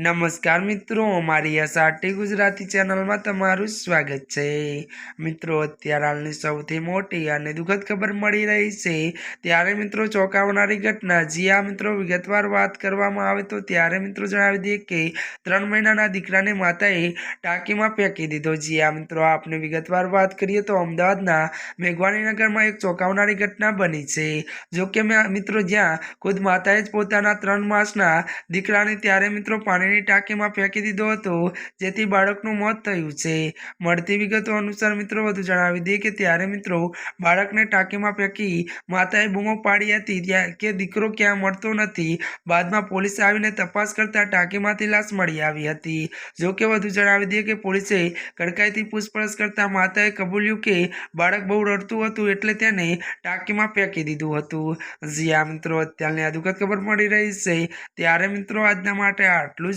નમસ્કાર મિત્રો, અમારી એસઆરટી ગુજરાતી ચેનલમાં તમારું સ્વાગત છે. મિત્રો, અત્યારે હાલની સૌથી મોટી અને દુઃખદ ખબર મળી રહી છે. ત્યારે મિત્રો, ચોંકાવનારી ઘટના. જી આ મિત્રો, વિગતવાર વાત કરવામાં આવે તો ત્યારે મિત્રો જણાવી દઈએ કે, ત્રણ મહિનાના દીકરાને માતાએ ટાંકીમાં ફેંકી દીધો. જી આ મિત્રો, આપને વિગતવાર વાત કરીએ તો અમદાવાદના મેઘવાણીનગરમાં એક ચોંકાવનારી ઘટના બની છે. જોકે મિત્રો, જ્યાં ખુદ માતાએ જ પોતાના ત્રણ માસના દીકરાને ત્યારે મિત્રો પાણીની ટાંકીમાં ફેંકી દીધો હતો, જેથી બાળકનું મોત થયું છે. મળતી વિગતો અનુસાર મિત્રો વધુ જણાવી દઈએ કે ત્યારે મિત્રો બાળકને ટાંકીમાં ફેંકી માતાએ બૂમો પાડી હતી કે દીકરો ક્યાં મળતો નથી. બાદમાં પોલીસ આવીને તપાસ કરતા ટાંકીમાંથી લાશ મળી આવી હતી. જો કે વધુ જણાવી દઈએ કે પોલીસે કડકાઈથી પૂછપરછ કરતા માતાએ કબૂલ્યું કે બાળક બહુ રડતું હતું એટલે તેને ટાંકીમાં ફેંકી દીધું હતું. જી આ મિત્રો, અત્યારની આ દુઃખદ ખબર મળી રહી છે. ત્યારે મિત્રો આજના માટે આટલું